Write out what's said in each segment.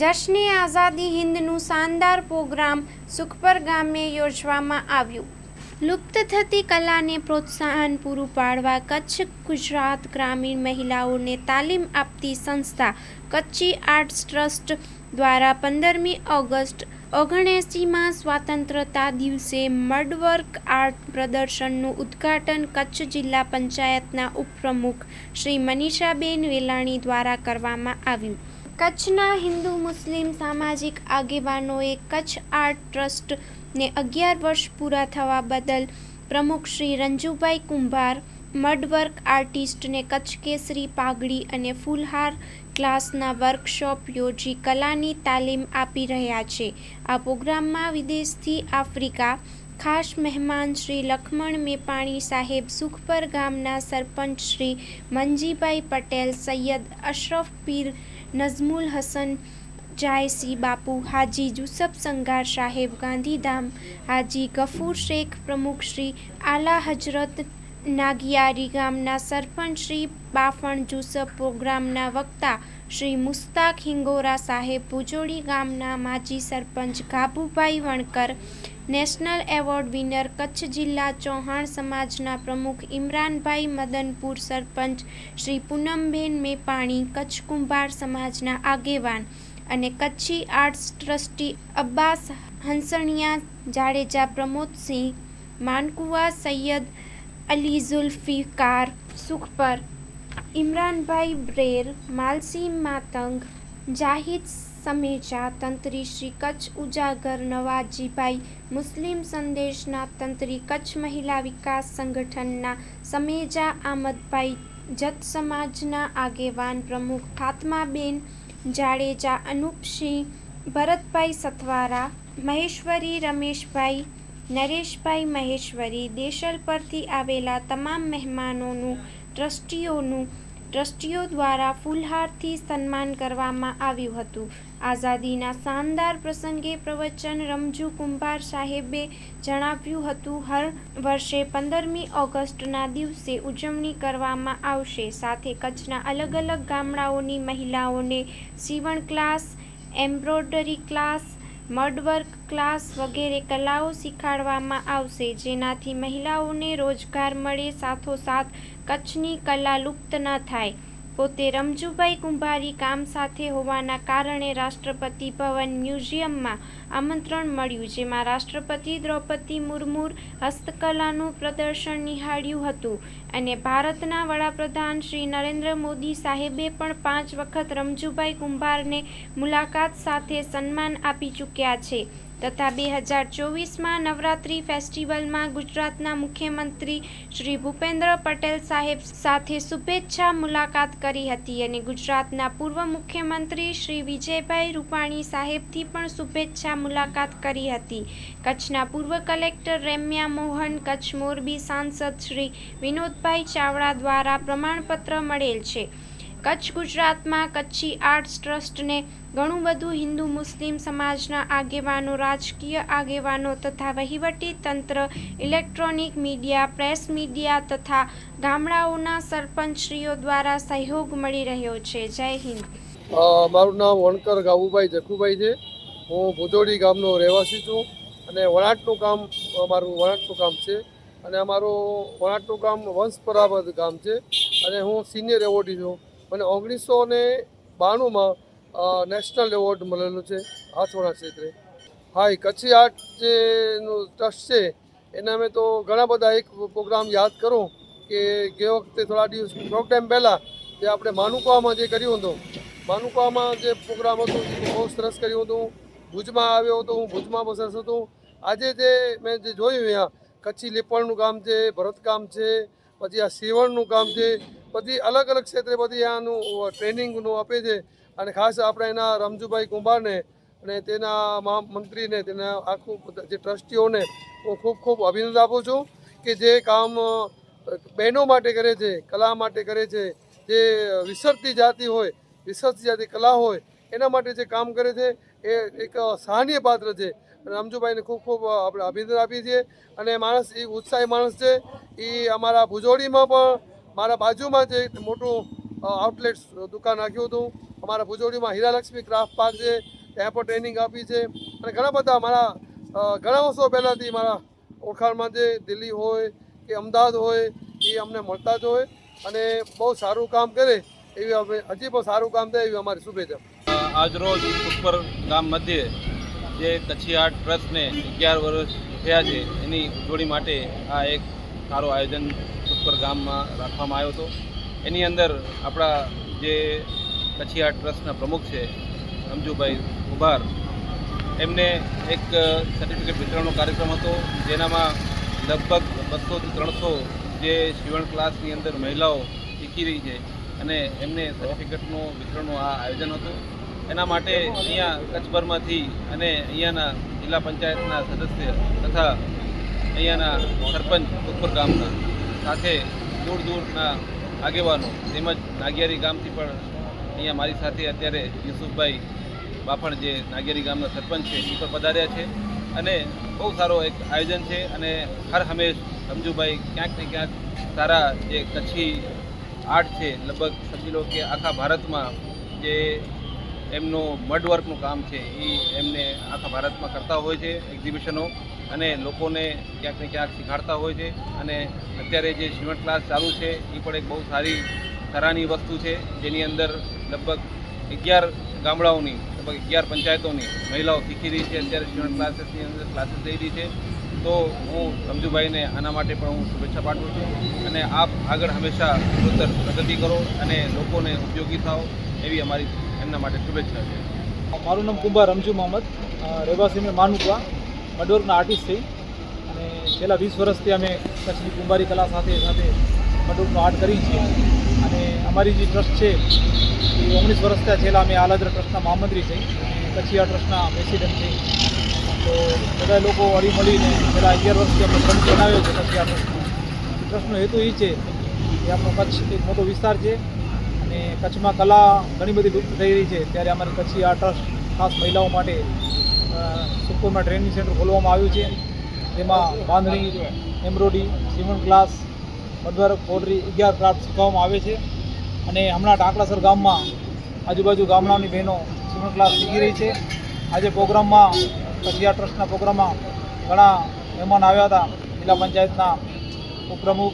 જશ્ને આઝાદી હિંદનું શાનદાર પ્રોગ્રામ સુખપર ગામે યોજવામાં આવ્યું. લુપ્ત થતી કલાને પ્રોત્સાહન પૂરું પાડવા કચ્છ ગુજરાત ગ્રામીણ મહિલાઓને તાલીમ આપતી સંસ્થા કચ્છી આર્ટ્સ ટ્રસ્ટ દ્વારા પંદરમી ઓગસ્ટ ઓગણએંસીમાં સ્વાતંત્રતા દિવસે મડવર્ક આર્ટ પ્રદર્શનનું ઉદ્ઘાટન કચ્છ જિલ્લા પંચાયતના ઉપપ્રમુખ શ્રી મનીષાબેન વેલાણી દ્વારા કરવામાં આવ્યું. કચ્છના હિન્દુ મુસ્લિમ સામાજિક આગેવાનોએ કચ્છ આર્ટ ટ્રસ્ટને અગિયાર વર્ષ પૂરા થવા બદલ પ્રમુખ શ્રી રંજુભાઈ કુંભાર, મડવર્ક આર્ટિસ્ટને કચ્છ કેસરી પાઘડી અને ફૂલહાર ક્લાસના વર્કશોપ યોજી કલાની તાલીમ આપી રહ્યા છે. આ પ્રોગ્રામમાં વિદેશથી આફ્રિકા ખાસ મહેમાન શ્રી લખમણ મેપાણી સાહેબ, સુખપર ગામના સરપંચ શ્રી મંજીભાઈ પટેલ, સૈયદ અશરફ પીર નઝમુલ હસન જાયસી બાપુ હાજી યુસફ સંગાર સાહેબ ગાંધીધામ હાજી ગફૂર શેખ પ્રમુખ શ્રી આલા હજરત નાગિયારી ગામના સરપંચ શ્રી બાફણ જુસફ પ્રોગ્રામના વક્તા શ્રી મુસ્તાક હિંગોરા સાહેબ ભુજોડી ગામના માજી સરપંચ Gabubhai Vankar, national award winner Kutch જિલ્લા ચૌહાણ સમાજના પ્રમુખ ઇમરાનભાઈ મદનપુર સરપંચ શ્રી પૂનમબેન મેપાણી, કચ્છ કુંભાર સમાજના આગેવાન અને કચ્છી આર્ટ્સ ટ્રસ્ટી અબ્બાસ હંસણિયા, જાડેજા પ્રમોદસિંહ, માનકુવા સૈયદ અલી ઝુલ્ફિકાર સુખપર ઇમરાનભાઈ બ્રેર, માલસી માતંગ, જાહિદ સમેજા, તંત્રી શ્રી કચ્છ ઉજાગર, નવાજીભાઈ મુસ્લિમ સંદેશના તંત્રી કચ્છ મહિલા વિકાસ સંગઠનના સમેજા આમદભાઈ જત સમાજના આગેવાન પ્રમુખ ફાતમાબેન જાડેજા, અનુપસિંહ, ભરતભાઈ સથવારા, મહેશ્વરી રમેશભાઈ, નરેશભાઈ મહેશ્વરી દેશલ પરથી આવેલા તમામ મહેમાનોનું ટ્રસ્ટીઓનું, ટ્રસ્ટીઓ દ્વારા ફૂલહારથી સન્માન કરવામાં આવ્યું હતું. આઝાદીના શાનદાર પ્રસંગે પ્રવચન રમજુ કુંભાર સાહેબે જણાવ્યું હતું, હર વર્ષે પંદરમી ઓગસ્ટના દિવસે ઉજવણી કરવામાં આવશે. સાથે કચ્છના અલગ અલગ ગામડાઓની મહિલાઓને સીવણ class, embroidery class mudwork class વગેરે કલાઓ શીખવાડવામાં આવશે, જેનાથી મહિલાઓને રોજગાર મળે, સાથોસાથ કચ્છની કલા લુપ્ત ન થાય. પોતે રમજુભાઈ કુંભારી કામ સાથે હોવાના કારણે રાષ્ટ્રપતિ ભવન મ્યુઝિયમમાં આમંત્રણ મળ્યું, જેમાં રાષ્ટ્રપતિ દ્રૌપદી મુર્મુ હસ્તકલાનું પ્રદર્શન નિહાળ્યું હતું અને ભારતના વડાપ્રધાન શ્રી નરેન્દ્ર મોદી સાહેબે પણ પાંચ વખત રમજુભાઈ કુંભારને મુલાકાત સાથે સન્માન આપી ચૂક્યા છે. તથા બે હજાર ચોવીસમાં નવરાત્રી ફેસ્ટિવલમાં ગુજરાતના મુખ્યમંત્રી શ્રી ભૂપેન્દ્ર પટેલ સાહેબ સાથે શુભેચ્છા મુલાકાત કરી હતી અને ગુજરાતના પૂર્વ મુખ્યમંત્રી શ્રી વિજયભાઈ રૂપાણી સાહેબથી પણ શુભેચ્છા મુલાકાત કરી હતી. કચ્છના પૂર્વ કલેક્ટર રેમ્યા મોહન, કચ્છ મોરબી સાંસદ શ્રી વિનોદભાઈ ચાવડા દ્વારા પ્રમાણપત્ર મળેલ છે. કચ્છ ગુજરાતમાં કચ્છી આર્ટ્સ ટ્રસ્ટને ઘણું બધું હિન્દુ મુસ્લિમ સમાજના આગેવાનો, રાજકીય આગેવાનો તથા વહીવટી તંત્ર, ઇલેક્ટ્રોનિક મીડિયા, પ્રેસ મીડિયા તથા ગામડાઓના સરપંચશ્રીઓ દ્વારા સહયોગ મળી રહ્યો છે. જય હિન્દ. મારું નામ વણકર ગાબુભાઈ જખુભાઈ છે. હું ભુજોડી ગામનો રહેવાસી છું અને વણાટનું કામ અમારું વણાટનું કામ છે. અને અમારું વણાટનું કામ વંશપરાગત ગામ છે. અને હું સિનિયર એવોર્ડી છું. મને ઓગણીસો ને બાણુંમાં નેશનલ એવોર્ડ મળેલું છે હાથવણા ક્ષેત્રે. હા એ કચ્છી આર્ટ જે ટ્રસ્ટ છે, એના અમે તો ઘણા બધા એક પ્રોગ્રામ યાદ કરું કે ગયો વખતે થોડા દિવસ થોડોક ટાઈમ પહેલાં જે આપણે માનુકામાં જે કર્યું હતું, માનુકામાં જે પ્રોગ્રામ હતો એ બહુ સરસ કર્યું હતું. ભુજમાં આવ્યો હતો, હું ભુજમાં બહુ સરસ હતું. આજે જે મેં જે જોયું અહીંયા, કચ્છી લીપણનું કામ છે, ભરતકામ છે, પછી આ સીવણનું કામ છે બધી અલગ અલગ ક્ષેત્રે બધી આનું ટ્રેનિંગનું આપે છે. અને ખાસ આપણે એના રમજુભાઈ કુંભારને અને તેના મહામંત્રીને તેના આખું જે ટ્રસ્ટીઓને હું ખૂબ ખૂબ અભિનંદન આપું છું કે જે કામ બહેનો માટે કરે છે, કલા માટે કરે છે, જે વિસરતી જાતિ હોય, વિસરતી જાતિ કલા હોય, એના માટે જે કામ કરે છે, એ એક સહાનીય પાત્ર છે. અને રમજુભાઈને ખૂબ ખૂબ આપણે અભિનંદન આપીએ છીએ. અને માણસ, એ ઉત્સાહી માણસ છે. એ અમારા ભુજોડીમાં પણ મારા બાજુમાં જે મોટું આઉટલેટ દુકાન નાખ્યું હતું. અમારા ભુજોડીમાં હીરાલક્ષ્મી ક્રાફ્ટ પાર્ક છે. ત્યાં પણ ટ્રેનિંગ આપી છે. અને ઘણા બધા મારા ઘણા વર્ષો પહેલાંથી મારા ઓળખાણમાં જે દિલ્હી હોય કે અમદાવાદ હોય, એ અમને મળતા જ હોય. અને બહુ સારું કામ કરે એવી અમે, હજી પણ સારું કામ થાય એવી અમારી શુભેચ્છા. આજરોજ ઉપર ગામ મધ્યે જે કચ્છી આર્ટ ટ્રસ્ટને અગિયાર વર્ષ થયા છે, એની ઉજવણી માટે આ એક સારું આયોજન સુખપર ગામમાં રાખવામાં આવ્યો હતો. એની અંદર આપણા જે કચ્છી આર્ટ ટ્રસ્ટના પ્રમુખ છે સમજુભાઈ ઉભાર એમને એક સર્ટિફિકેટ વિતરણનો કાર્યક્રમ હતો, જેનામાં લગભગ બસોથી ત્રણસો જે શિવણ ક્લાસની અંદર મહિલાઓ શીખી રહી છે અને એમને સર્ટિફિકેટનું વિતરણનું આ આયોજન હતું. એના માટે અહીંયા કચ્છભરમાંથી અને અહીંયાના જિલ્લા પંચાયતના સદસ્ય તથા અહીંયાના સરપંચ ઉપર ગામના સાથે દૂર દૂરના આગેવાનો તેમજ નાગિયારી ગામથી પણ અહીંયા મારી સાથે અત્યારે યુસુફભાઈ બાફણ જે નાગેરી ગામના સરપંચ છે, એ પણ પધાર્યા છે. અને બહુ સારો એક આયોજન છે અને હર હંમેશ સમજુભાઈ ક્યાંક ને ક્યાંક સારા જે કચ્છી આર્ટ છે, લગભગ સમજી લો કે આખા ભારતમાં જે એમનું મડવર્કનું કામ છે, એ એમને આખા ભારતમાં કરતા હોય છે એક્ઝિબિશનો અને લોકોને ક્યાંક ને ક્યાંક શીખાડતા હોય છે. અને અત્યારે જે સિમેન્ટ ક્લાસ ચાલુ છે, એ પણ એક બહુ સારી સરાહની વસ્તુ છે, જેની અંદર લગભગ અગિયાર ગામડાઓની, લગભગ અગિયાર પંચાયતોની મહિલાઓ શીખી રહી છે. અત્યારે સ્ટુડન્ટ ક્લાસીસની અંદર ક્લાસીસ લઈ રહી છે. તો હું રમજુભાઈને આના માટે પણ હું શુભેચ્છા પાઠવું છું. અને આપ આગળ હંમેશા ઉત્તર પ્રગતિ કરો અને લોકોને ઉપયોગી થાઓ એવી અમારી એમના માટે શુભેચ્છા છે. મારું નામ કુંભાર રમજુ મોહમ્મદ રહેવાસી મેં માનુકવા મડવર્કના આર્ટિસ્ટ થઈ અને છેલ્લા વીસ વર્ષથી અમે કચ્છની કુંભારી કલા સાથે સાથે મડવર્કનો આર્ટ કરી છીએ. અને અમારી જે ટ્રસ્ટ છે, એ ઓગણીસ વર્ષ થયા છેલ્લા અમે આલાદ્ર ટ્રસ્ટના મહામંત્રી થઈ અને કચ્છી આ ટ્રસ્ટના પ્રેસિડેન્ટ છે. તો બધા લોકો હળી મળીને છેલ્લા અગિયાર વર્ષથી અમે ટ્રસ્ટ બનાવ્યો છે કચ્છી આ ટ્રસ્ટનો ટ્રસ્ટનો હેતુ એ છે કે આપણો કચ્છ એક મોટો વિસ્તાર છે. અને કચ્છમાં કલા ઘણી બધી લુપ્ત થઈ રહી છે. ત્યારે અમારે કચ્છી આ ટ્રસ્ટ ખાસ મહિલાઓ માટે સુખપુરમાં ટ્રેનિંગ સેન્ટર ખોલવામાં આવ્યું છે. જેમાં bandhani embroidery cement glass mudwork pottery અગિયાર ક્રાફ્ટ શીખવવામાં આવે છે. અને હમણાં ટાંકલાસર ગામમાં આજુબાજુ ગામડાઓની બહેનો સિમેન્ટ ક્લાસ શીખી રહી છે. આજે પ્રોગ્રામમાં પછી આ ટ્રસ્ટના પ્રોગ્રામમાં ઘણા મહેમાન આવ્યા હતા. જિલ્લા પંચાયતના ઉપપ્રમુખ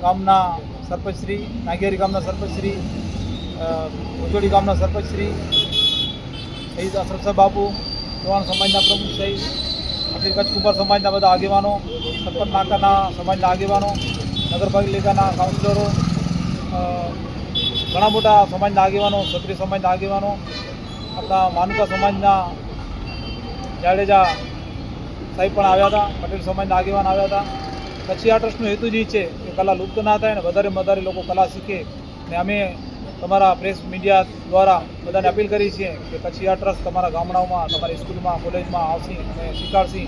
ગામના સરપંચશ્રી નાગેરી ગામના સરપંચશ્રી અ, ભુજોડી ગામના સરપંચશ્રી શહીદ અશરફ બાપુ ચૌહાણ સમાજના પ્રમુખ સહિત અખિલ કચ્છ કુંભાર સમાજના બધા આગેવાનો સરપંચ નાકાના સમાજના આગેવાનો, નગરપાલિકાના કાઉન્સિલરો ઘણા મોટા સમાજના આગેવાનો, ક્ષત્રિય સમાજના આગેવાનો, આપણા માનુકા સમાજના જાડેજા સાહેબ પણ આવ્યા હતા, પટેલ સમાજના આગેવાન આવ્યા હતા. કચ્છી આ ટ્રસ્ટનો હેતુ જ છે કે કલા લુપ્ત ના થાય અને વધારે વધારે લોકો કલા શીખે ને અમે તમારા પ્રેસ મીડિયા દ્વારા બધાને અપીલ કરી છીએ કે કચ્છી આ ટ્રસ્ટ તમારા ગામડાઓમાં, તમારી સ્કૂલમાં, કોલેજમાં આવશે અને શીખવાડશે.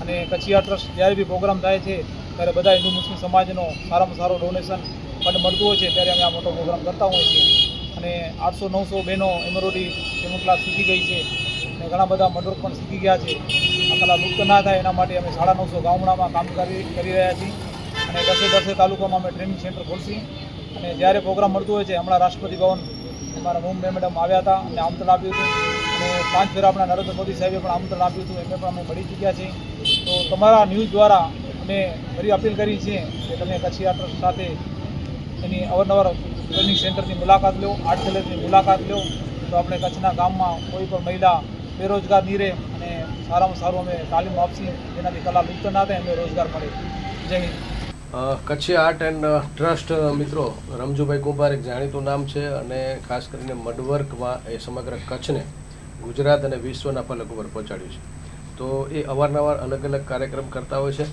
અને કચ્છી આ ટ્રસ્ટ જ્યારે બી પ્રોગ્રામ થાય છે, ત્યારે બધા હિન્દુ મુસ્લિમ સમાજનો સારામાં સારો ડોનેશન ફંડ મળતું હોય છે, ત્યારે અમે આ મોટો પ્રોગ્રામ કરતા હોઈએ છીએ. અને આઠસો નવસો બહેનો એમરોડી ડેમો ક્લાસ શીખી ગઈ છે અને ઘણા બધા મડવર્ક પણ શીખી ગયા છે. આ કલા લુપ્ત ના થાય એના માટે અમે સાડા નવસો ગામડામાં કામ કરી કરી રહ્યા છીએ. અને દસે દસે તાલુકામાં અમે ટ્રેનિંગ સેન્ટર ખોલશી. અને જ્યારે પ્રોગ્રામ મળતું હોય છે, હમણાં રાષ્ટ્રપતિ ભવન અમારા મુંબઈ મેડમ આવ્યા હતા અને આમંત્રણ આપ્યું હતું. અને પાંચ ફેરા આપણા નરેન્દ્ર મોદી સાહેબે પણ આમંત્રણ આપ્યું હતું, એમને પણ અમે મળી ચૂક્યા છીએ. તો તમારા ન્યૂઝ દ્વારા અમે ફરી અપીલ કરી છે કે તમે કચ્છી ટ્રસ્ટ સાથે એની અવારનવાર ટ્રેનિંગ સેન્ટરની મુલાકાત લો આર્ટ ગેલેરીની મુલાકાત લો. તો આપણે કચ્છના ગામમાં કોઈ પણ મહિલા બેરોજગાર નહીં રહે અને સારામાં સારું અમે તાલીમ આપશી જેનાથી કલા લુપ્ત ના થાય અમે રોજગાર મળે. Jai Hind. Kutchi art and trust મિત્રો, રમજુભાઈ કુંભાર એક જાણીતું નામ છે અને ખાસ કરીને મડવર્કમાં એ સમગ્ર કચ્છને ગુજરાત અને વિશ્વના ફલક ઉપર પહોંચાડ્યું છે. તો એ અવારનવાર અલગ અલગ કાર્યક્રમ કરતા હોય છે.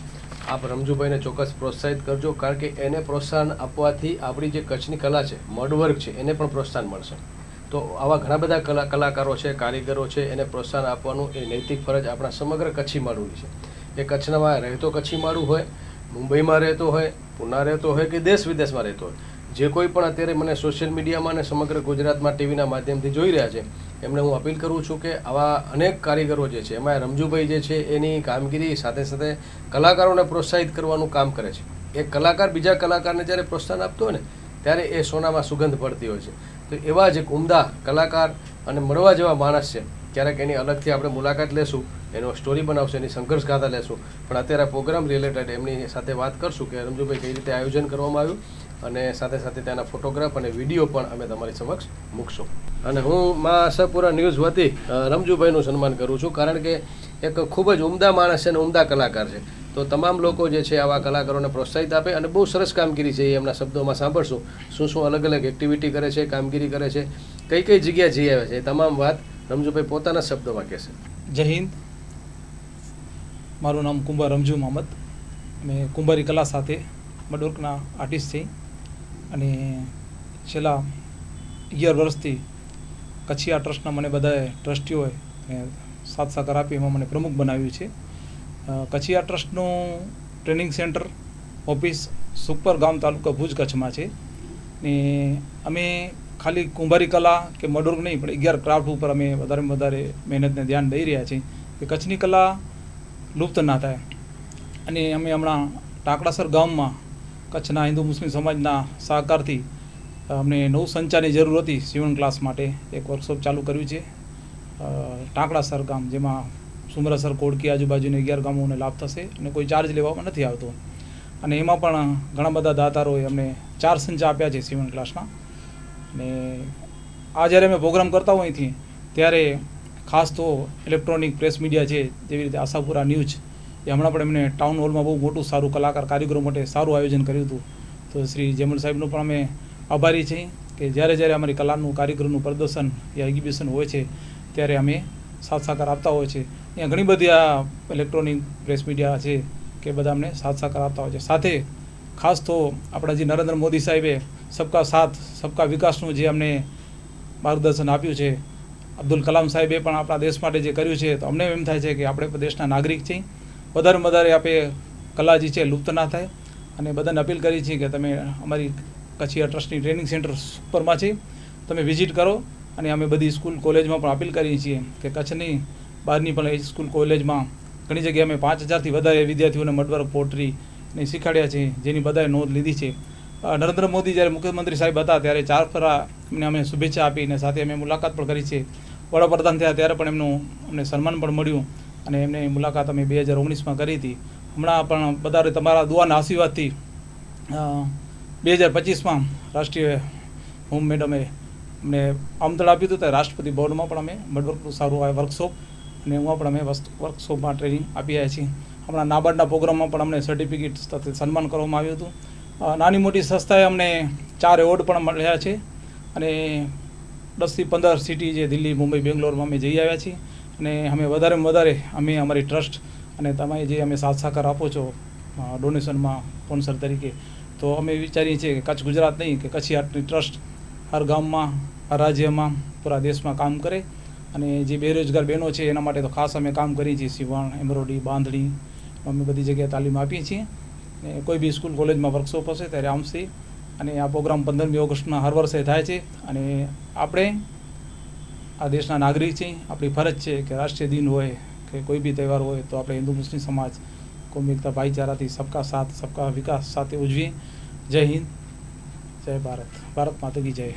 આપ રમજુભાઈને ચોક્કસ પ્રોત્સાહિત કરજો, કારણ કે એને પ્રોત્સાહન આપવાથી આપણી જે કચ્છની કલા છે, મડવર્ક છે, એને પણ પ્રોત્સાહન મળશે. તો આવા ઘણા બધા કલા, કલાકારો છે, કારીગરો છે, એને પ્રોત્સાહન આપવાનું એ નૈતિક ફરજ આપણા સમગ્ર કચ્છી માળુની છે. એ કચ્છનામાં રહેતો કચ્છી માળું હોય મુંબઈમાં રહેતો હોય, પુના રહેતો હોય કે દેશ વિદેશમાં રહેતો હોય, જે કોઈ પણ અત્યારે મને સોશિયલ મીડિયામાં અને સમગ્ર ગુજરાતમાં ટીવીના માધ્યમથી જોઈ રહ્યા છે, એમને હું અપીલ કરું છું કે આવા અનેક કારીગરો જે છે, એમાં રમજુભાઈ જે છે, એની કામગીરી સાથે સાથે કલાકારોને પ્રોત્સાહિત કરવાનું કામ કરે છે. એક કલાકાર બીજા કલાકારને જ્યારે પ્રોત્સાહન આપતો હોય ને, ત્યારે એ સોનામાં સુગંધ પડતી હોય છે. તો એવા જ એક ઉમદા કલાકાર અને મળવા જેવા માણસ છે. ક્યારેક એની અલગથી આપણે મુલાકાત લેશું, એનો સ્ટોરી બનાવશું, એની સંઘર્ષ ગાથા લેશું. પણ અત્યારે પ્રોગ્રામ રિલેટેડ એમની સાથે વાત કરશું કે રમજુભાઈ કઈ રીતે આયોજન કરવામાં આવ્યું અને સાથે સાથે ત્યાંના ફોટોગ્રાફ અને વીડિયો પણ અમે તમારી સમક્ષ મૂકશું. અને હું મા આશાપુરા ન્યૂઝ વતી રમજુભાઈનું સન્માન કરું છું કારણ કે એક ખૂબ જ ઉમદા માણસ છે અને ઉમદા કલાકાર છે. તો તમામ લોકો જે છે આવા કલાકારોને પ્રોત્સાહિત આપે અને બહુ સરસ કામગીરી છે એ એમના શબ્દોમાં સાંભળશું. શું શું અલગ અલગ એક્ટિવિટી કરે છે, કામગીરી કરે છે, કઈ કઈ જગ્યાએ જઈ આવે છે, એ તમામ વાત રમજુભાઈ પોતાના શબ્દોમાં કહેશે જય હિન્દ. મારું નામ કુંભાર રમજુ મોહમ્મદ. અમે કુંભારી કલા સાથે મડવર્કના આર્ટિસ્ટ છીએ. અને છેલ્લા અગિયાર વર્ષથી કચ્છિયા ટ્રસ્ટના મને બધાએ ટ્રસ્ટીઓએ સાથ સાકાર આપી, એમાં મને પ્રમુખ બનાવ્યું છે. કચ્છી આ ટ્રસ્ટનું ટ્રેનિંગ સેન્ટર ઓફિસ સુપર ગામ તાલુકા ભુજ કચ્છમાં છે. ને અમે ખાલી કુંભારી કલા કે મડુર્ગ નહીં, પણ અગિયાર ક્રાફ્ટ ઉપર અમે વધારેમાં વધારે મહેનતને ધ્યાન દઈ રહ્યા છીએ કે કચ્છની કલા લુપ્ત ના થાય. અને અમે હમણાં ટાકડાસર ગામમાં કચ્છના હિન્દુ મુસ્લિમ સમાજના સહકારથી અમને નવું સંચારની જરૂર હતી સીવણ ક્લાસ માટે એક વર્કશોપ ચાલુ કર્યું છે. ટાંકડાસર ગામ, જેમાં સુમરાસર, કોડકી આજુબાજુને અગિયાર ગામોને લાભ થશે અને કોઈ ચાર્જ લેવામાં નથી આવતો. અને એમાં પણ ઘણા બધા દાતારોએ અમને ચાર સંચા આપ્યા છે સીવણ ક્લાસના ને આ જ્યારે અમે પ્રોગ્રામ કરતા હોય અહીંથી, ત્યારે ખાસ તો ઇલેક્ટ્રોનિક પ્રેસ મીડિયા છે જેવી રીતે આશાપુરા ન્યૂઝ એ હમણાં પણ એમને ટાઉન હોલમાં બહુ મોટું સારું કલાકાર કારીગરો માટે સારું આયોજન કર્યું હતું. તો શ્રી જેમલ સાહેબનું પણ અમે આભારી છીએ કે જ્યારે જ્યારે અમારી કલાનું, કારીગરનું પ્રદર્શન યા એક્ઝિબિશન હોય છે, ત્યારે અમે સાથ સાકાર આપતા હોય છે. અહીંયા ઘણી બધી આ ઇલેક્ટ્રોનિક પ્રેસ મીડિયા છે કે બધા અમને સાથ સાકાર આપતા હોય છે. સાથે ખાસ તો આપણા જે નરેન્દ્ર મોદી સાહેબે સબકા સાથ, સબકા વિકાસનું જે અમને માર્ગદર્શન આપ્યું છે, અબ્દુલ કલામ સાહેબે પણ આપણા દેશ માટે જે કર્યું છે, તો અમને એમ થાય છે કે આપણે દેશના નાગરિક છીએ. વધારે વધારે આપણે કલા જે છે, લુપ્ત ના થાય. અને બધાને અપીલ કરી છે કે તમે અમારી કચ્છી ટ્રસ્ટની ટ્રેનિંગ સેન્ટર સુપરમાં છે, તમે વિઝિટ કરો. અને અમે બધી સ્કૂલ કોલેજમાં પણ અપીલ કરીએ છીએ કે કચ્છની બહારની પણ સ્કૂલ કોલેજમાં ઘણી જગ્યાએ અમે પાંચ હજારથી વધારે વિદ્યાર્થીઓને મડવર્ક પોટ્રી ને શીખવાડ્યા છે, જેની બધાએ નોંધ લીધી છે. નરેન્દ્ર મોદી જ્યારે મુખ્યમંત્રી સાહેબ હતા ત્યારે ચાર ફરા એમને અમે શુભેચ્છા આપી અને સાથે અમે મુલાકાત પણ કરી છે. વડાપ્રધાન થયા ત્યારે પણ એમનું અમને સન્માન પણ મળ્યું અને એમને મુલાકાત અમે બે હજાર ઓગણીસમાં કરી હતી. હમણાં પણ બધા તમારા દુઆના આશીર્વાદથી બે હજાર પચીસમાં રાષ્ટ્રીય હોમ મેડમે અમને આમંત્રણ આપ્યું હતું. રાષ્ટ્રપતિ ભવનમાં પણ અમે મડવર્કનું સારું આ વર્કશોપ અને એમાં પણ અમે વર્કશોપમાં ટ્રેનિંગ આપી રહ્યા છીએ. હમણાં નાબાર્ડના પ્રોગ્રામમાં પણ અમને સર્ટિફિકેટ સાથે સન્માન કરવામાં આવ્યું હતું. નાની મોટી સંસ્થાએ અમને ચાર એવોર્ડ પણ મળ્યા છે અને દસથી પંદર સિટી જે દિલ્હી, મુંબઈ, બેંગ્લોરમાં અમે જઈ આવ્યા છીએ અને અમે વધારેમાં વધારે અમે અમારી ટ્રસ્ટ અને તમે જે અમે સાથ સાકાર આપો છો ડોનેશનમાં સ્પોન્સર તરીકે, તો અમે વિચારીએ છીએ કે કચ્છ ગુજરાત નહીં, કે કચ્છી આર્ટની ટ્રસ્ટ હર ગામમાં, હર રાજ્યમાં, પૂરા દેશમાં કામ કરે અને જે બેરોજગાર બહેનો છે એના માટે તો ખાસ અમે કામ કરીએ છીએ. સીવણ એમ્બ્રોઇડરી બાંધણી અમે બધી જગ્યાએ તાલીમ આપીએ છીએ. ને કોઈ બી સ્કૂલ, કોલેજમાં વર્કશોપ હશે ત્યારે આમસી અને આ પ્રોગ્રામ પંદરમી ઓગસ્ટના હર વર્ષે થાય છે. અને આપણે આ દેશના નાગરિક છીએ. આપણી ફરજ છે કે રાષ્ટ્રીય દિન હોય, કે કોઈ બી તહેવાર હોય, તો આપણે હિન્દુ, મુસ્લિમ સમાજ કોમી ભાઈચારાથી સબકા સાથ, સબકા વિકાસ સાથે ઉજવીએ. જય હિન્દ, જય ભારત. ભારત માતા કી જય.